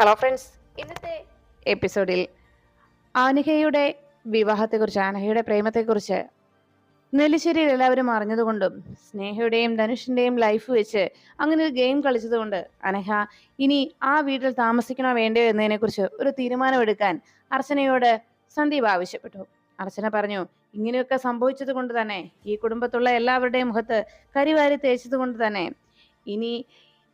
Hello friends ഇന്നത്തെ എപ്പിസോഡിൽ ആനഹയുടെ വിവാഹത്തെക്കുറിച്ച് ആനഹയുടെ പ്രേമത്തെക്കുറിച്ച് നെല്ലിശ്ശേരിയിൽ എല്ലാവരും അറിഞ്ഞതുകൊണ്ടും സ്നേഹയുടെയും ധനുഷിന്റെയും ലൈഫ് വെച്ച് അങ്ങനെ ഒരു ഗെയിം കളിച്ചതുകൊണ്ട് അനഹ ഇനി ആ വീട്ടിൽ താമസിക്കണോ വേണ്ടയോ എന്നതിനെക്കുറിച്ച് ഒരു തീരുമാനമെടുക്കാൻ അർച്ചനയോട് സന്ദീപ് ആവശ്യപ്പെട്ടു. അർച്ചന പറഞ്ഞു ഇങ്ങനെയൊക്കെ സംഭവിച്ചത് കൊണ്ട് തന്നെ ഈ കുടുംബത്തുള്ള എല്ലാവരുടെയും മുഖത്ത് കരിവാരി തേച്ചത് കൊണ്ട് തന്നെ ഇനി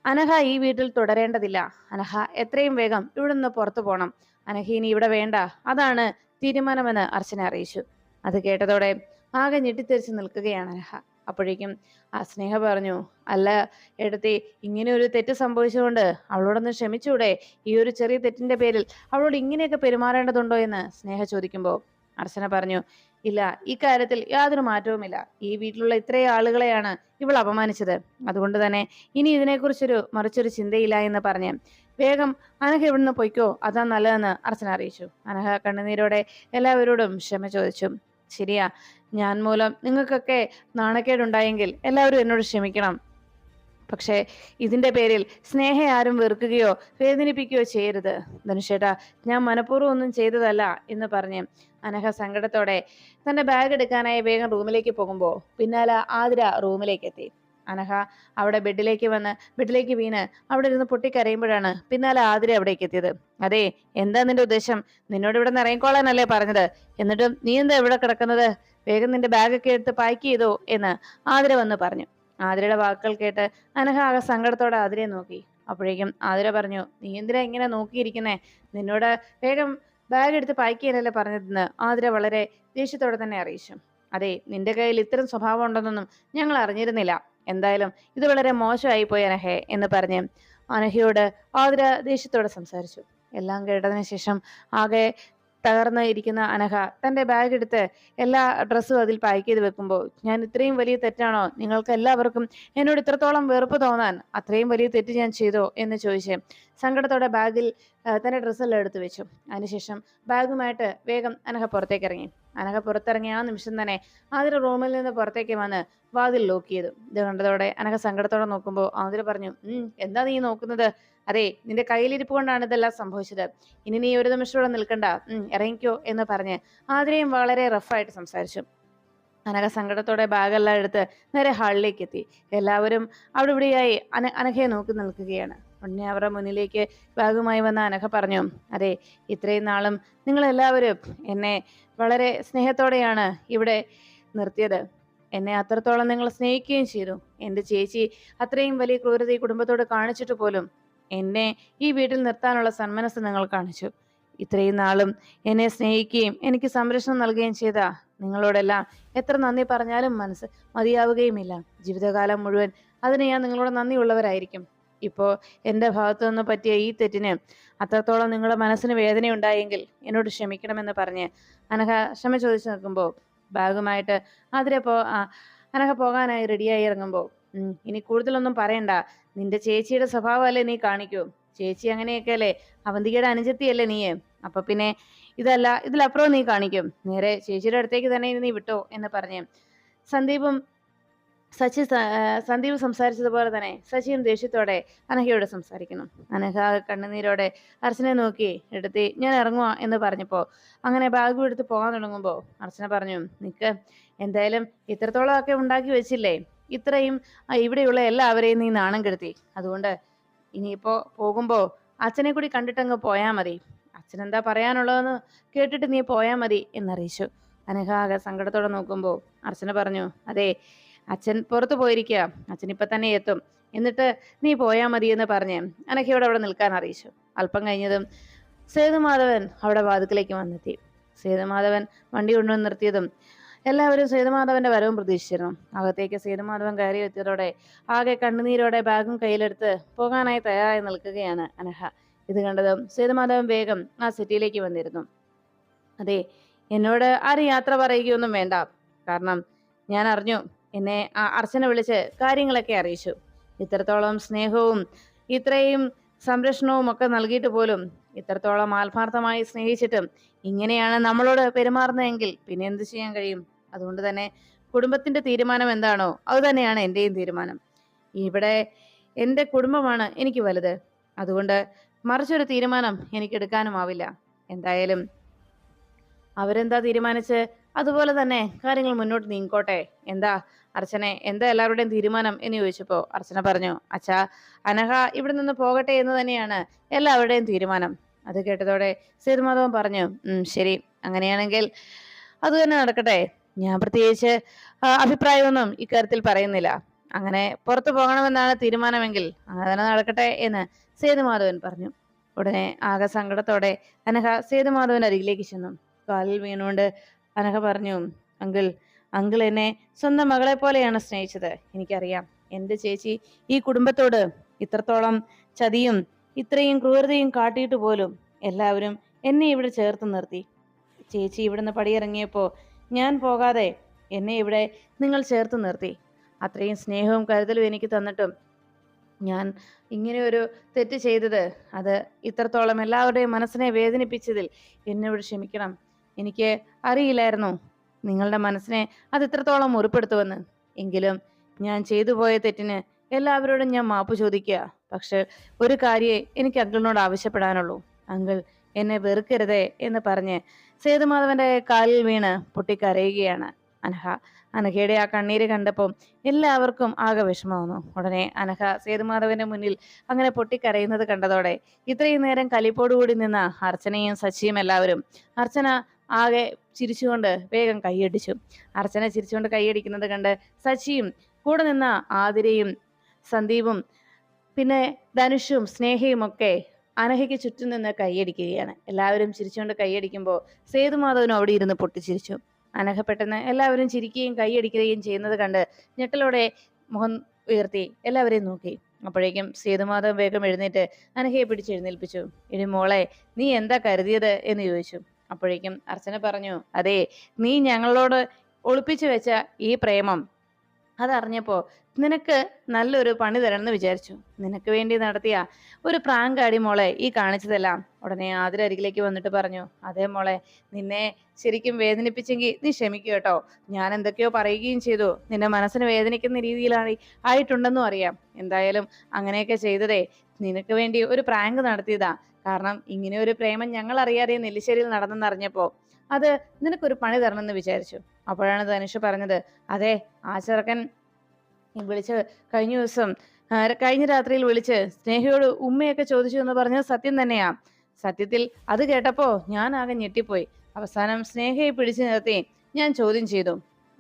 അനഘ ഈ വീട്ടിൽ തുടരേണ്ടതില്ല. അനഹ എത്രയും വേഗം ഇവിടെ നിന്ന് പുറത്തു പോകണം അനഹ ഇനി ഇവിടെ വേണ്ട. അതാണ് തീരുമാനമെന്ന് അർച്ചന അറിയിച്ചു. അത് കേട്ടതോടെ ആകെ ഞെട്ടിത്തെറിച്ച് നിൽക്കുകയാണ് അനഹ. അപ്പോഴേക്കും ആ സ്നേഹ പറഞ്ഞു അല്ല എടുത്തി ഇങ്ങനെ ഒരു തെറ്റ് സംഭവിച്ചുകൊണ്ട് അവളോടൊന്ന് ക്ഷമിച്ചൂടെ? ഈ ഒരു ചെറിയ തെറ്റിന്റെ പേരിൽ അവളോട് ഇങ്ങനെയൊക്കെ പെരുമാറേണ്ടതുണ്ടോ എന്ന്? സ്നേഹ ചോദിക്കുമ്പോൾ അർച്ചന പറഞ്ഞു ഇല്ല. ഇക്കാര്യത്തിൽ യാതൊരു മാറ്റവുമില്ല. ഈ വീട്ടിലുള്ള ഇത്രയും ആളുകളെയാണ് ഇവൾ അപമാനിച്ചത്. അതുകൊണ്ട് തന്നെ ഇനി ഇതിനെക്കുറിച്ചൊരു മറിച്ചൊരു ചിന്തയില്ല എന്ന് പറഞ്ഞ് വേഗം അനഹ ഇവിടുന്ന് പൊയ്ക്കോ. അതാ നല്ലതെന്ന് അർച്ചന അറിയിച്ചു. അനഹ കണ്ണുനീരോടെ എല്ലാവരോടും ക്ഷമ ചോദിച്ചു. ശരിയാ. ഞാൻ മൂലം നിങ്ങൾക്കൊക്കെ നാണക്കേടുണ്ടായെങ്കിൽ എല്ലാവരും എന്നോട് ക്ഷമിക്കണം. പക്ഷേ ഇതിന്റെ പേരിൽ സ്നേഹ ആരും വെറുക്കുകയോ വേദനിപ്പിക്കുകയോ ചെയ്യരുത്. ധനുഷേട്ടാ ഞാൻ മനഃപൂർവം ഒന്നും ചെയ്തതല്ല എന്ന് പറഞ്ഞ് അനഹ സങ്കടത്തോടെ തന്റെ ബാഗ് എടുക്കാനായി വേഗം റൂമിലേക്ക് പോകുമ്പോൾ പിന്നാലെ ആതിര റൂമിലേക്ക് എത്തി അനഹ അവിടെ ബെഡിലേക്ക് വന്ന് ബെഡിലേക്ക് വീണ് അവിടെ ഇരുന്ന് പൊട്ടിക്കരയുമ്പോഴാണ് പിന്നാലെ ആതിര അവിടേക്ക് എത്തിയത് അതെ എന്താ നിന്റെ ഉദ്ദേശം? നിന്നോട് ഇവിടെ നിന്ന് ഇറങ്ങിക്കോളാനല്ലേ പറഞ്ഞത്? എന്നിട്ടും നീ എന്താ ഇവിടെ കിടക്കുന്നത്? വേഗം നിന്റെ ബാഗൊക്കെ എടുത്ത് പാക്ക് ചെയ്തോ എന്ന് ആതിര വന്ന് പറഞ്ഞു. ആതിരയുടെ വാക്കുകൾ കേട്ട് അനഘ ആകെ സങ്കടത്തോടെ ആതിരയെ നോക്കി. അപ്പോഴേക്കും ആതിര പറഞ്ഞു നീ എന്തിനാ ഇങ്ങനെ നോക്കിയിരിക്കുന്നേ? നിന്നോട് വേഗം ബാഗ് എടുത്ത് പാക്ക് ചെയ്യാനല്ലേ പറഞ്ഞതെന്ന് ആതിര വളരെ ദേഷ്യത്തോടെ തന്നെ അറിയിച്ചു. അതെ നിന്റെ കയ്യിൽ ഇത്തരം സ്വഭാവം ഉണ്ടെന്നൊന്നും ഞങ്ങൾ അറിഞ്ഞിരുന്നില്ല. എന്തായാലും ഇത് വളരെ മോശമായി പോയി അനഹെ എന്ന് പറഞ്ഞ് അനഹയോട് ആതിര ദേഷ്യത്തോടെ സംസാരിച്ചു. എല്ലാം കേട്ടതിന് ശേഷം ആകെ തകർന്ന് ഇരിക്കുന്ന അനഘ തന്റെ ബാഗ് എടുത്ത് എല്ലാ ഡ്രസ്സും അതിൽ പാക്ക് ചെയ്ത് വെക്കുമ്പോൾ ഞാൻ ഇത്രയും വലിയ തെറ്റാണോ? നിങ്ങൾക്ക് എല്ലാവർക്കും എന്നോട് ഇത്രത്തോളം വെറുപ്പ് തോന്നാൻ അത്രയും വലിയ തെറ്റ് ഞാൻ ചെയ്തോ? എന്ന് ചോദിച്ച് സങ്കടത്തോടെ ബാഗിൽ തന്റെ ഡ്രസ്സെല്ലാം എടുത്തു വെച്ചു. അതിനുശേഷം ബാഗുമായിട്ട് വേഗം അനഘ പുറത്തേക്ക് ഇറങ്ങി. അനഘ പുറത്തിറങ്ങിയ ആ നിമിഷം തന്നെ ആതിര റൂമിൽ നിന്ന് പുറത്തേക്ക് വന്ന് വാതിൽ ലോക്ക് ചെയ്തു. ഇത് കണ്ടതോടെ അനഘ സങ്കടത്തോടെ നോക്കുമ്പോൾ ആതിര പറഞ്ഞു എന്താ നീ നോക്കുന്നത്? അതെ നിന്റെ കയ്യിലിരിപ്പ് കൊണ്ടാണ് ഇതെല്ലാം സംഭവിച്ചത്. ഇനി നീ ഒരു നിമിഷം ഇവിടെ നിൽക്കണ്ട ഇറങ്ങിക്കോ എന്ന് പറഞ്ഞ് ആതിരയും വളരെ റഫായിട്ട് സംസാരിച്ചു. അനഘ സങ്കടത്തോടെ ബാഗെല്ലാം എടുത്ത് നേരെ ഹാളിലേക്ക് എത്തി. എല്ലാവരും അവിടെ ഇവിടെയായി അന അനഘയെ നോക്കി നിൽക്കുകയാണ്. ഉടനെ അവരുടെ മുന്നിലേക്ക് ബാഗുമായി വന്ന അനഘ പറഞ്ഞു അതെ ഇത്രയും നാളും നിങ്ങളെല്ലാവരും എന്നെ വളരെ സ്നേഹത്തോടെയാണ് ഇവിടെ നിർത്തിയത്. എന്നെ അത്രത്തോളം നിങ്ങൾ സ്നേഹിക്കുകയും ചെയ്തു. എന്റെ ചേച്ചി അത്രയും വലിയ ക്രൂരത ഈ കുടുംബത്തോട് കാണിച്ചിട്ട് പോലും എന്നെ ഈ വീട്ടിൽ നിർത്താനുള്ള സന്മനസ് നിങ്ങൾ കാണിച്ചു. ഇത്രയും നാളും എന്നെ സ്നേഹിക്കുകയും എനിക്ക് സംരക്ഷണം നൽകുകയും ചെയ്ത നിങ്ങളോടെല്ലാം എത്ര നന്ദി പറഞ്ഞാലും മനസ്സ് മതിയാവുകയുമില്ല. ജീവിതകാലം മുഴുവൻ അതിന് ഞാൻ നിങ്ങളോട് നന്ദിയുള്ളവരായിരിക്കും. ഇപ്പോൾ എന്റെ ഭാഗത്തു നിന്ന് പറ്റിയ ഈ തെറ്റിന് അത്രത്തോളം നിങ്ങളുടെ മനസ്സിന് വേദനയുണ്ടായെങ്കിൽ എന്നോട് ക്ഷമിക്കണമെന്ന് പറഞ്ഞ് അനഘ ക്ഷമ ചോദിച്ചു നിൽക്കുമ്പോൾ ബാഗുമായിട്ട് അതിരെ പോ അനഘ പോകാനായി റെഡിയായി ഇറങ്ങുമ്പോൾ ഇനി കൂടുതലൊന്നും പറയണ്ട. നിന്റെ ചേച്ചിയുടെ സ്വഭാവമല്ലേ നീ കാണിക്കൂ. ചേച്ചി അങ്ങനെയൊക്കെ അല്ലേ അവന്തികയുടെ അനുജത്തിയല്ലേ നീയെ. അപ്പൊ പിന്നെ ഇതല്ല ഇതിലപ്പുറവും നീ കാണിക്കും. നേരെ ചേച്ചിയുടെ അടുത്തേക്ക് തന്നെ നീ വിട്ടോ എന്ന് പറഞ്ഞു. സന്ദീപും സച്ചി സന്ദീപ് സംസാരിച്ചതുപോലെ തന്നെ സച്ചിയും ദേഷ്യത്തോടെ അനഹയോട് സംസാരിക്കുന്നു. അനഹ കണ്ണുനീരോടെ അർച്ചനെ നോക്കി എടുത്തി ഞാൻ ഇറങ്ങുക എന്ന് പറഞ്ഞപ്പോൾ അങ്ങനെ ബാഗും എടുത്ത് പോകാൻ തുടങ്ങുമ്പോൾ അർച്ചന പറഞ്ഞു നിക്ക് എന്തായാലും ഇത്രത്തോളം ഒക്കെ ഉണ്ടാക്കി വെച്ചില്ലേ? ഇത്രയും ഇവിടെയുള്ള എല്ലാവരെയും നീ നാണം കെടുത്തി. അതുകൊണ്ട് ഇനിയിപ്പോ പോകുമ്പോ അച്ഛനെ കൂടി കണ്ടിട്ടങ്ങ് പോയാ മതി. അച്ഛനെന്താ പറയാനുള്ളതെന്ന് കേട്ടിട്ട് നീ പോയാ മതി എന്നറിയിച്ചു. അനഘ ആകെ സങ്കടത്തോടെ നോക്കുമ്പോൾ അർച്ചന പറഞ്ഞു അതെ അച്ഛൻ പുറത്തു പോയിരിക്കുക അച്ഛൻ ഇപ്പൊ തന്നെ എത്തും. എന്നിട്ട് നീ പോയാ മതി എന്ന് പറഞ്ഞ് അനഘയോട് അവിടെ നിൽക്കാൻ അറിയിച്ചു. അല്പം കഴിഞ്ഞതും സേതുമാധവൻ അവിടെ വാതുക്കിലേക്ക് വന്നെത്തി. സേതുമാധവൻ വണ്ടി കൊണ്ടുവന്ന് നിർത്തിയതും എല്ലാവരും സേതുമാധവന്റെ വരവും പ്രതീക്ഷിച്ചിരുന്നു. അകത്തേക്ക് സേതുമാധവൻ കയറി എത്തിയതോടെ ആകെ കണ്ണുനീരോടെ ബാഗും കയ്യിലെടുത്ത് പോകാനായി തയ്യാറായി നിൽക്കുകയാണ് അനഹ. ഇത് കണ്ടതും സേതുമാധവൻ വേഗം ആ സിറ്റിയിലേക്ക് വന്നിരുന്നു. അതെ എന്നോട് ആരും യാത്ര പറയുകയൊന്നും വേണ്ട. കാരണം ഞാൻ അറിഞ്ഞു. എന്നെ ആ അർച്ചന വിളിച്ച് കാര്യങ്ങളൊക്കെ അറിയിച്ചു. ഇത്രത്തോളം സ്നേഹവും ഇത്രയും സംരക്ഷണവും ഒക്കെ നൽകിയിട്ട് പോലും ഇത്രത്തോളം ആത്മാർത്ഥമായി സ്നേഹിച്ചിട്ടും ഇങ്ങനെയാണ് നമ്മളോട് പെരുമാറുന്നതെങ്കിൽ പിന്നെ എന്ത് ചെയ്യാൻ കഴിയും? അതുകൊണ്ട് തന്നെ കുടുംബത്തിന്റെ തീരുമാനം എന്താണോ അത് തന്നെയാണ് എന്റെയും തീരുമാനം. ഇവിടെ എന്റെ കുടുംബമാണ് എനിക്ക് വലുത്. അതുകൊണ്ട് മറിച്ചൊരു തീരുമാനം എനിക്ക് എടുക്കാനുമാവില്ല എന്തായാലും അവരെന്താ തീരുമാനിച്ച് അതുപോലെ തന്നെ കാര്യങ്ങൾ മുന്നോട്ട് നീങ്ങിക്കോട്ടെ എന്താ അർച്ചനെ എന്താ എല്ലാവരുടെയും തീരുമാനം എന്ന് ചോദിച്ചപ്പോൾ അർച്ചന പറഞ്ഞു അച്ഛാ അനഹ ഇവിടെ നിന്ന് പോകട്ടെ എന്ന് തന്നെയാണ് എല്ലാവരുടെയും തീരുമാനം. അത് കേട്ടതോടെ സേതുമാധവൻ പറഞ്ഞു ശരി. അങ്ങനെയാണെങ്കിൽ അത് തന്നെ നടക്കട്ടെ. ഞാൻ പ്രത്യേകിച്ച് അഭിപ്രായമൊന്നും ഇക്കാര്യത്തിൽ പറയുന്നില്ല. അങ്ങനെ പുറത്തു പോകണമെന്നാണ് തീരുമാനമെങ്കിൽ അങ്ങനെ തന്നെ നടക്കട്ടെ എന്ന് സേതുമാധവൻ പറഞ്ഞു. ഉടനെ ആകെ സങ്കടത്തോടെ അനഘ സേതുമാധവൻ അരികിലേക്ക് ചെന്നു. കാലിൽ വീണുകൊണ്ട് അനഘ പറഞ്ഞു അങ്കിൾ അങ്കിൾ എന്നെ സ്വന്തം മകളെ പോലെയാണ് സ്നേഹിച്ചത്. എനിക്കറിയാം എന്റെ ചേച്ചി ഈ കുടുംബത്തോട് ഇത്രത്തോളം ചതിയും ഇത്രയും ക്രൂരതയും കാട്ടിയിട്ട് പോലും എല്ലാവരും എന്നെ ഇവിടെ ചേർത്ത് നിർത്തി. ചേച്ചി ഇവിടുന്ന് പടിയിറങ്ങിയപ്പോൾ ഞാൻ പോകാതെ എന്നെ ഇവിടെ നിങ്ങൾ ചേർത്ത് നിർത്തി. അത്രയും സ്നേഹവും കരുതലും എനിക്ക് തന്നിട്ടും ഞാൻ ഇങ്ങനെ ഒരു തെറ്റ് ചെയ്തത്. അത് ഇത്രത്തോളം എല്ലാവരുടെയും മനസ്സിനെ വേദനിപ്പിച്ചതിൽ എന്നോട് ക്ഷമിക്കണം. എനിക്ക് അറിയില്ലായിരുന്നു നിങ്ങളുടെ മനസ്സിനെ അത് ഇത്രത്തോളം മുറിപ്പെടുത്തുമെന്ന്. എങ്കിലും ഞാൻ ചെയ്തു പോയ തെറ്റിന് എല്ലാവരോടും ഞാൻ മാപ്പ് ചോദിക്കുക. പക്ഷെ ഒരു കാര്യേ എനിക്ക് അങ്കിളിനോട് ആവശ്യപ്പെടാനുള്ളൂ. അങ്കിൾ എന്നെ വെറുക്കരുതേ എന്ന് പറഞ്ഞ് സേതുമാധവന്റെ കാലിൽ വീണ് പൊട്ടിക്കരയുകയാണ് അനഹ. അനഹയുടെ ആ കണ്ണീര് കണ്ടപ്പോൾ എല്ലാവർക്കും ആകെ വിഷമമാവുന്നു. ഉടനെ അനഹ സേതുമാധവന്റെ മുന്നിൽ അങ്ങനെ പൊട്ടിക്കരയുന്നത് കണ്ടതോടെ ഇത്രയും നേരം കലിപ്പോടുകൂടി നിന്ന അർച്ചനയും സച്ചിയും എല്ലാവരും അർച്ചന ആകെ ചിരിച്ചുകൊണ്ട് വേഗം കൈയടിച്ചു. അർച്ചന ചിരിച്ചുകൊണ്ട് കൈയടിക്കുന്നത് കണ്ട് സച്ചിയും കൂടെ നിന്ന ആതിരയും സന്ദീപും പിന്നെ ധനുഷും സ്നേഹയും ഒക്കെ അനഘയ്ക്ക് ചുറ്റും നിന്ന് കൈയടിക്കുകയാണ്. എല്ലാവരും ചിരിച്ചുകൊണ്ട് കൈയടിക്കുമ്പോൾ സേതുമാധവനും അവിടെ ഇരുന്ന് പൊട്ടിച്ചിരിച്ചു. അനഹ പെട്ടെന്ന് എല്ലാവരും ചിരിക്കുകയും കൈയടിക്കുകയും ചെയ്യുന്നത് കണ്ട് ഞെട്ടലോടെ മുഖം ഉയർത്തി എല്ലാവരെയും നോക്കി. അപ്പോഴേക്കും സേതുമാധവൻ വേഗം എഴുന്നേറ്റ് അനഹയെ പിടിച്ച് എഴുന്നേൽപ്പിച്ചു ഇനി മോളെ നീ എന്താ കരുതിയത്? എന്ന് ചോദിച്ചു. അപ്പോഴേക്കും അർച്ചന പറഞ്ഞു അതെ നീ ഞങ്ങളോട് ഒളിപ്പിച്ചു വെച്ച ഈ പ്രേമം. അതറിഞ്ഞപ്പോ നിനക്ക് നല്ലൊരു പണി തരണമെന്ന് വിചാരിച്ചു. നിനക്ക് വേണ്ടി നടത്തിയ ഒരു പ്രാങ്ക് ആടി മോളെ ഈ കാണിച്ചതെല്ലാം ഉടനെ ആതിര അരികിലേക്ക് വന്നിട്ട് പറഞ്ഞു അതേ മോളെ നിന്നെ ശരിക്കും വേദനിപ്പിച്ചെങ്കിൽ നീ ക്ഷമിക്കൂ കേട്ടോ. ഞാൻ എന്തൊക്കെയോ പറയുകയും ചെയ്തു. നിന്റെ മനസ്സിന് വേദനിക്കുന്ന രീതിയിലാണ് ആയിട്ടുണ്ടെന്നും അറിയാം. എന്തായാലും അങ്ങനെയൊക്കെ ചെയ്തതേ നിനക്ക് വേണ്ടി ഒരു പ്രാങ്ക് നടത്തിയതാ. കാരണം ഇങ്ങനെ ഒരു പ്രേമം ഞങ്ങൾ അറിയാതെ നെല്ലിശ്ശേരിയിൽ നടന്നെന്ന് അറിഞ്ഞപ്പോ അത് നിനക്കൊരു പണി തരണമെന്ന് വിചാരിച്ചു. അപ്പോഴാണ് ധനുഷ് പറഞ്ഞത് അതെ ആ ചെറുക്കൻ വിളിച്ച് കഴിഞ്ഞ ദിവസം കഴിഞ്ഞ രാത്രിയിൽ വിളിച്ച് സ്നേഹയോട് ഉമ്മയൊക്കെ ചോദിച്ചു എന്ന് പറഞ്ഞത് സത്യം തന്നെയാ. സത്യത്തിൽ അത് കേട്ടപ്പോ ഞാൻ ആകെ ഞെട്ടിപ്പോയി. അവസാനം സ്നേഹയെ പിടിച്ചു നിർത്തി ഞാൻ ചോദ്യം ചെയ്തു.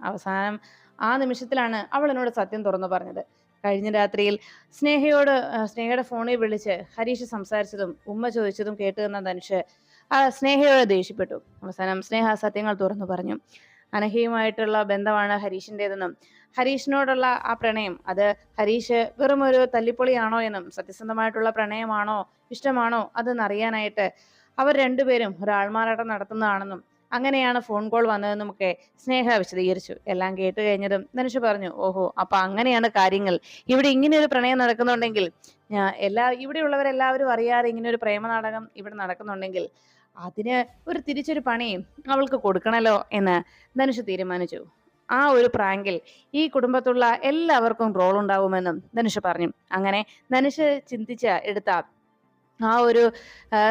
അവസാനം ആ നിമിഷത്തിലാണ് അവൾ എന്നോട് സത്യം തുറന്നു പറഞ്ഞത്. കഴിഞ്ഞ രാത്രിയിൽ സ്നേഹയോട് സ്നേഹയുടെ ഫോണിൽ വിളിച്ച് ഹരീഷ് സംസാരിച്ചതും ഉമ്മ ചോദിച്ചതും കേട്ടു എന്ന ധനുഷ് ആ സ്നേഹയോട് ദേഷ്യപ്പെട്ടു. അവസാനം സ്നേഹ സത്യങ്ങൾ തുറന്നു പറഞ്ഞു. അനഹയുമായിട്ടുള്ള ബന്ധമാണ് ഹരീഷിന്റെതെന്നും ഹരീഷിനോടുള്ള ആ പ്രണയം. അത് ഹരീഷ് വെറും ഒരു തല്ലിപ്പൊളിയാണോ എന്നും സത്യസന്ധമായിട്ടുള്ള പ്രണയമാണോ ഇഷ്ടമാണോ അതെന്നറിയാനായിട്ട് അവർ രണ്ടുപേരും ഒരു ആൾമാറാട്ടം നടത്തുന്നതാണെന്നും അങ്ങനെയാണ് ഫോൺ കോൾ വന്നതെന്നും ഒക്കെ സ്നേഹ വിശദീകരിച്ചു. എല്ലാം കേട്ട് കഴിഞ്ഞതും ധനുഷ് പറഞ്ഞു ഓഹോ അപ്പൊ അങ്ങനെയാണ് കാര്യങ്ങൾ. ഇവിടെ ഇങ്ങനെ ഒരു പ്രണയം നടക്കുന്നുണ്ടെങ്കിൽ എല്ലാ ഇവിടെയുള്ളവരെല്ലാവരും അറിയാതെ ഇങ്ങനെ ഒരു പ്രേമ നാടകം ഇവിടെ നടക്കുന്നുണ്ടെങ്കിൽ അതിന് ഒരു തിരിച്ചൊരു പണി അവൾക്ക് കൊടുക്കണല്ലോ എന്ന് ധനുഷ് തീരുമാനിച്ചു. ആ ഒരു പ്രാങ്കിൽ ഈ കുടുംബത്തുള്ള എല്ലാവർക്കും റോൾ ഉണ്ടാവുമെന്നും ധനുഷ് പറഞ്ഞു. അങ്ങനെ ധനുഷ് ചിന്തിച്ച എടുത്ത ആ ഒരു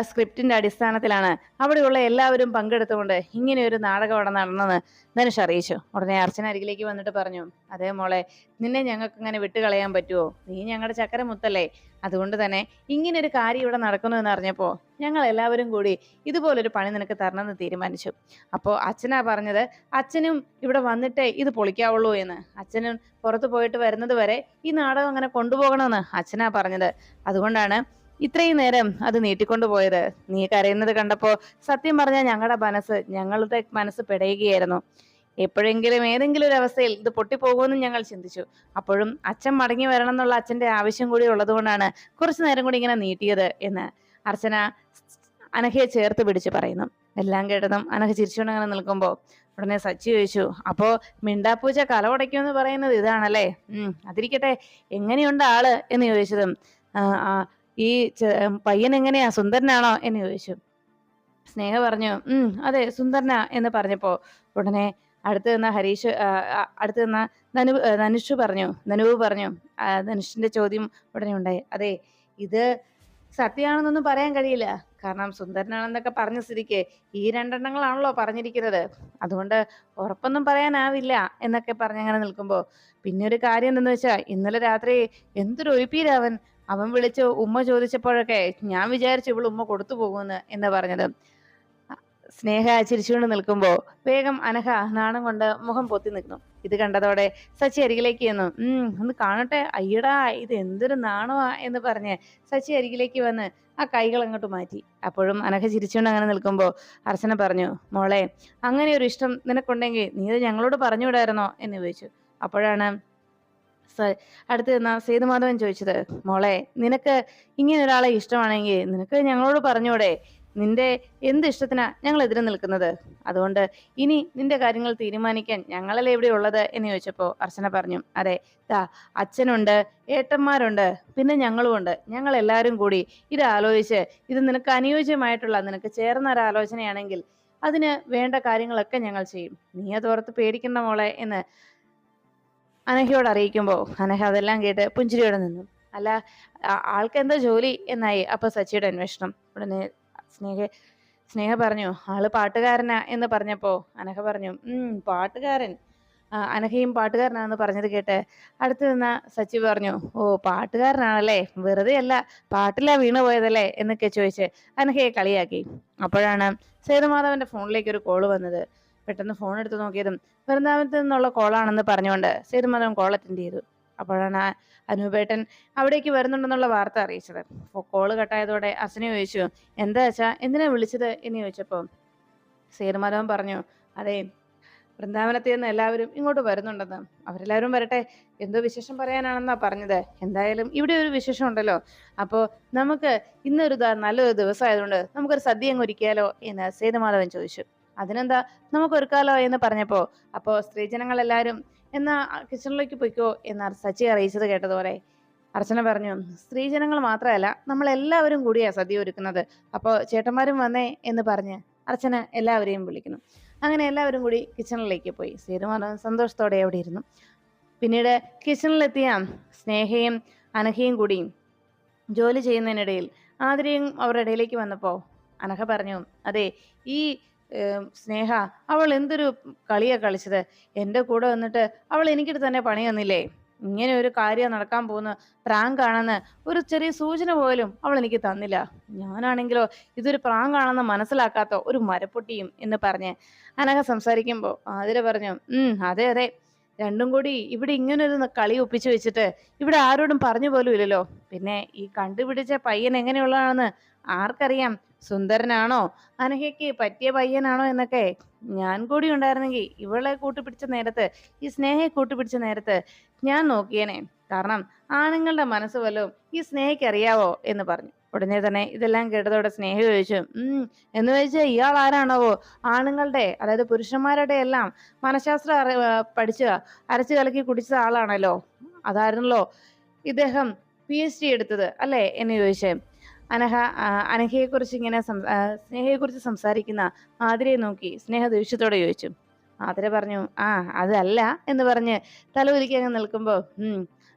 സ്ക്രിപ്റ്റിന്റെ അടിസ്ഥാനത്തിലാണ് അവിടെയുള്ള എല്ലാവരും പങ്കെടുത്തുകൊണ്ട് ഇങ്ങനെ ഒരു നാടകം അവിടെ നടന്നെന്ന് ധനുഷ് അറിയിച്ചു? ഉടനെ അർച്ചന അരികിലേക്ക് വന്നിട്ട് പറഞ്ഞു അതേ മോളെ നിന്നെ ഞങ്ങൾക്ക് ഇങ്ങനെ വിട്ടുകളയാൻ പറ്റുമോ നീ ഞങ്ങളുടെ ചക്കരമുത്തല്ലേ? അതുകൊണ്ട് തന്നെ ഇങ്ങനെ ഒരു കാര്യം ഇവിടെ നടക്കുന്നു എന്ന് അറിഞ്ഞപ്പോൾ ഞങ്ങൾ എല്ലാവരും കൂടി ഇതുപോലൊരു പണി നിനക്ക് തരണമെന്ന് തീരുമാനിച്ചു. അപ്പോൾ അച്ഛനാ പറഞ്ഞത് അച്ഛനും ഇവിടെ വന്നിട്ടേ ഇത് പൊളിക്കാവുള്ളൂ എന്ന്. അച്ഛനും പുറത്തു പോയിട്ട് വരുന്നത് വരെ ഈ നാടകം അങ്ങനെ കൊണ്ടുപോകണമെന്ന് അച്ഛനാ പറഞ്ഞത്. അതുകൊണ്ടാണ് ഇത്രയും നേരം അത് നീട്ടിക്കൊണ്ടു പോയത്. നീ കരയുന്നത് കണ്ടപ്പോ സത്യം പറഞ്ഞ ഞങ്ങളുടെ മനസ്സ് ഞങ്ങളുടെ മനസ്സ് പിടയുകയായിരുന്നു. എപ്പോഴെങ്കിലും ഏതെങ്കിലും ഒരു അവസ്ഥയിൽ ഇത് പൊട്ടിപ്പോകുമെന്ന് ഞങ്ങൾ ചിന്തിച്ചു. അപ്പോഴും അച്ഛൻ മടങ്ങി വരണം എന്നുള്ള അച്ഛന്റെ ആവശ്യം കൂടി ഉള്ളതുകൊണ്ടാണ് കുറച്ചു നേരം കൂടി ഇങ്ങനെ നീട്ടിയത് എന്ന് അർച്ചന അനഘയെ ചേർത്ത് പിടിച്ച് പറയുന്നു. എല്ലാം കേട്ടതും അനഘ ചിരിച്ചുകൊണ്ട് അങ്ങനെ നിൽക്കുമ്പോൾ ഉടനെ സച്ചി ചോദിച്ചു അപ്പോ മിണ്ടാപ്പൂച്ച കലവടയ്ക്കും എന്ന് പറയുന്നത് ഇതാണല്ലേ? ഉം അതിരിക്കട്ടെ എങ്ങനെയുണ്ട് ആൾ? എന്ന് ചോദിച്ചതും "ആ, ആ, ഈ പയ്യൻ എങ്ങനെയാ സുന്ദരനാണോ? എന്ന് ചോദിച്ചു. സ്നേഹ പറഞ്ഞു ഉം അതെ സുന്ദരനാ എന്ന് പറഞ്ഞപ്പോ ഉടനെ അടുത്ത് നിന്ന ഹരീഷ് അടുത്ത് നിന്ന ആ, ധനുഷ് പറഞ്ഞു നനുവ് പറഞ്ഞു ധനുഷിന്റെ ചോദ്യം ഉടനെ ഉണ്ടായി. അതെ ഇത് സത്യമാണെന്നൊന്നും പറയാൻ കഴിയില്ല. കാരണം സുന്ദരനാണെന്നൊക്കെ പറഞ്ഞ സ്ഥിതിക്ക് ഈ രണ്ടെണ്ണങ്ങളാണല്ലോ പറഞ്ഞിരിക്കുന്നത്. അതുകൊണ്ട് ഉറപ്പൊന്നും പറയാനാവില്ല എന്നൊക്കെ പറഞ്ഞങ്ങനെ നിൽക്കുമ്പോൾ പിന്നെ ഒരു കാര്യം എന്തെന്ന് വെച്ചാൽ ഇന്നലെ രാത്രി എന്തൊരു ഒഴിപ്പീരവൻ അവൻ വിളിച്ച് ഉമ്മ ചോദിച്ചപ്പോഴൊക്കെ ഞാൻ വിചാരിച്ചു ഇവൾ ഉമ്മ കൊടുത്തു പോകുമെന്ന് എന്ന് പറഞ്ഞത്. സ്നേഹ ചിരിച്ചുകൊണ്ട് നിൽക്കുമ്പോ വേഗം അനഘ നാണം കൊണ്ട് മുഖം പൊത്തി നിൽക്കുന്നു ഇത് കണ്ടതോടെ സച്ചി അരികിലേക്ക് ചെന്നു. ഉം ഒന്ന് കാണട്ടെ? അയ്യടാ ഇത് എന്തൊരു നാണമാ എന്ന് പറഞ്ഞ് സച്ചി അരികിലേക്ക് വന്ന് ആ കൈകൾ അങ്ങോട്ട് മാറ്റി. അപ്പോഴും അനഘ ചിരിച്ചുകൊണ്ട് അങ്ങനെ നിൽക്കുമ്പോൾ അർച്ചന പറഞ്ഞു മോളെ അങ്ങനെ ഒരു ഇഷ്ടം നിനക്കുണ്ടെങ്കിൽ നീ ഇത് ഞങ്ങളോട് പറഞ്ഞുവിടായിരുന്നോ? എന്ന് ചോദിച്ചു. അപ്പോഴാണ് സ- അടുത്ത് നിന്ന സേതുമാധവൻ ചോദിച്ചത് മോളെ നിനക്ക് ഇങ്ങനെ ഒരാളെ ഇഷ്ടമാണെങ്കിൽ നിനക്ക് ഞങ്ങളോട് പറഞ്ഞൂടെ നിന്റെ എന്ത് ഇഷ്ടത്തിനാ ഞങ്ങൾ എതിരെ നിൽക്കുന്നത്? അതുകൊണ്ട് ഇനി നിന്റെ കാര്യങ്ങൾ തീരുമാനിക്കാൻ ഞങ്ങളല്ലേ ഇവിടെ ഉള്ളത്? എന്ന് ചോദിച്ചപ്പോൾ അർച്ചന പറഞ്ഞു അതെ അച്ഛനുണ്ട് ഏട്ടന്മാരുണ്ട് പിന്നെ ഞങ്ങളും ഉണ്ട്. ഞങ്ങൾ എല്ലാവരും കൂടി ഇത് ആലോചിച്ച് ഇത് നിനക്ക് അനുയോജ്യമായിട്ടുള്ള നിനക്ക് ചേർന്ന ഒരു ആലോചനയാണെങ്കിൽ അതിന് വേണ്ട കാര്യങ്ങളൊക്കെ ഞങ്ങൾ ചെയ്യും. നീ അത് ഓർത്ത് പേടിക്കണ്ട മോളെ എന്ന് അനഘയോട് അറിയിക്കുമ്പോൾ അനഹ അതെല്ലാം കേട്ട് പുഞ്ചിരിയോടെ നിന്നു. അല്ല ആൾക്കെന്താ ജോലി എന്നായി. അപ്പൊ സച്ചിയുടെ അന്വേഷണം. ഉടനെ സ്നേഹ സ്നേഹ പറഞ്ഞു ആൾ പാട്ടുകാരനാ എന്ന് പറഞ്ഞപ്പോ അനഹ പറഞ്ഞു ഉം പാട്ടുകാരൻ. അനഹയും പാട്ടുകാരനാണെന്ന് പറഞ്ഞത് കേട്ട് അടുത്ത് നിന്ന സച്ചി പറഞ്ഞു ഓ പാട്ടുകാരനാണല്ലേ? വെറുതെ അല്ല പാട്ടിലാ വീണു പോയതല്ലേ? എന്നൊക്കെ ചോദിച്ച് അനഹയെ കളിയാക്കി. അപ്പോഴാണ് സേതുമാധവന്റെ ഫോണിലേക്ക് ഒരു കോൾ വന്നത്. പെട്ടെന്ന് ഫോൺ എടുത്ത് നോക്കിയതും വൃന്ദാവനത്ത് നിന്നുള്ള കോളാണെന്ന് പറഞ്ഞുകൊണ്ട് സേതുമാധവൻ കോൾ അറ്റൻഡ് ചെയ്തു. അപ്പോഴാണ് അനൂപേട്ടൻ അവിടേക്ക് വരുന്നുണ്ടെന്നുള്ള വാർത്ത അറിയിച്ചത്. കോൾ കട്ടായതോടെ അച്ഛനെ ചോദിച്ചു എന്താ അച്ഛാ എന്തിനാ വിളിച്ചത്? എന്ന് ചോദിച്ചപ്പോൾ സേതുമാധവൻ പറഞ്ഞു അതെ വൃന്ദാവനത്തിൽ നിന്ന് എല്ലാവരും ഇങ്ങോട്ട് വരുന്നുണ്ടെന്ന്. അവരെല്ലാവരും വരട്ടെ. എന്തോ വിശേഷം പറയാനാണെന്നാ പറഞ്ഞത്. എന്തായാലും ഇവിടെ ഒരു വിശേഷം ഉണ്ടല്ലോ. അപ്പോൾ നമുക്ക് ഇന്നൊരു നല്ലൊരു ദിവസമായതുകൊണ്ട് നമുക്കൊരു സദ്യ അങ്ങ് ഒരുക്കിയാലോ? എന്ന് സേതുമാധവൻ ചോദിച്ചു. അതിനെന്താ നമുക്ക് ഒരുക്കാലോ എന്ന് പറഞ്ഞപ്പോ അപ്പോ സ്ത്രീജനങ്ങൾ എല്ലാവരും എന്നാ കിച്ചണിലേക്ക് പൊയ്ക്കോ എന്ന് സച്ചി അറിയിച്ചത് കേട്ടതുപോലെ അർച്ചന പറഞ്ഞു സ്ത്രീജനങ്ങൾ മാത്രമല്ല നമ്മൾ എല്ലാവരും കൂടിയാ സദ്യ ഒരുക്കുന്നത്. അപ്പോൾ ചേട്ടന്മാരും വന്നേ എന്ന് പറഞ്ഞ് അർച്ചന എല്ലാവരെയും വിളിക്കുന്നു. അങ്ങനെ എല്ലാവരും കൂടി കിച്ചണിലേക്ക് പോയി. സേതുമാധവൻ സന്തോഷത്തോടെ അവിടെ ഇരുന്നു. പിന്നീട് കിച്ചണിലെത്തിയ സ്നേഹയും അനഹയും കൂടി ജോലി ചെയ്യുന്നതിനിടയിൽ ആതിരയും അവരുടെ ഇടയിലേക്ക് വന്നപ്പോൾ അനഘ പറഞ്ഞു അതെ ഈ സ്നേഹ അവൾ എന്തൊരു കളിയാ കളിച്ചത്? എന്റെ കൂടെ വന്നിട്ട് അവൾ എനിക്കിട്ട് തന്നെ പണി തന്നില്ലേ? ഇങ്ങനെ ഒരു കാര്യം നടക്കാൻ പോകുന്ന പ്രാങ്ക് ആണെന്ന് ഒരു ചെറിയ സൂചന പോലും അവൾ എനിക്ക് തന്നില്ല. ഞാനാണെങ്കിലോ ഇതൊരു പ്രാങ്ക് ആണെന്ന് മനസ്സിലാക്കാത്ത ഒരു മരപ്പൊട്ടിയും എന്ന് പറഞ്ഞ് അനഘ സംസാരിക്കുമ്പോൾ ആതിര പറഞ്ഞു ഉം അതെ അതെ. രണ്ടും കൂടി ഇവിടെ ഇങ്ങനെ ഒരു കളി ഒപ്പിച്ചു വെച്ചിട്ട് ഇവിടെ ആരോടും പറഞ്ഞു പോലും ഇല്ലല്ലോ. പിന്നെ ഈ കണ്ടുപിടിച്ച പയ്യൻ എങ്ങനെയുള്ളതാണെന്ന് ആർക്കറിയാം? സുന്ദരനാണോ? അനഹയ്ക്ക് പറ്റിയ പയ്യനാണോ എന്നൊക്കെ ഞാൻ കൂടി ഉണ്ടായിരുന്നെങ്കിൽ ഇവളെ കൂട്ടുപിടിച്ച നേരത്ത് ഈ സ്നേഹയെ കൂട്ടുപിടിച്ച നേരത്ത് ഞാൻ നോക്കിയേനെ. കാരണം ആണുങ്ങളുടെ മനസ്സ് വല്ലതും ഈ സ്നേഹയ്ക്ക് അറിയാവോ എന്ന് പറഞ്ഞു. ഉടനെ തന്നെ ഇതെല്ലാം കേട്ടതോടെ സ്നേഹ ചോദിച്ചു ഉം എന്ന് വെച്ചാൽ ഇയാൾ ആരാണാവോ? ആണുങ്ങളുടെ അതായത് പുരുഷന്മാരുടെ എല്ലാം മനഃശാസ്ത്രം അറി പഠിച്ച് അരച്ചു കലക്കി കുടിച്ച ആളാണല്ലോ. അതായിരുന്നല്ലോ ഇദ്ദേഹം പി എച്ച് ഡി എടുത്തത് അല്ലേ? എന്ന് ചോദിച്ചേ. അനഹ അനഹയെക്കുറിച്ച് ഇങ്ങനെ സ്നേഹയെക്കുറിച്ച് സംസാരിക്കുന്ന ആതിരയെ നോക്കി സ്നേഹ ദേഷ്യത്തോടെ ചോദിച്ചു. ആതിര പറഞ്ഞു ആ അതല്ല എന്ന് പറഞ്ഞ് തല ഉരുക്കി അങ്ങ് നിൽക്കുമ്പോൾ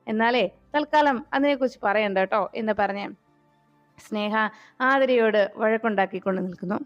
എന്നാലേ തൽക്കാലം അതിനെക്കുറിച്ച് പറയണ്ട കേട്ടോ എന്ന് പറഞ്ഞ് സ്നേഹ ആതിരയോട് വഴക്കുണ്ടാക്കിക്കൊണ്ട് നിൽക്കുന്നു.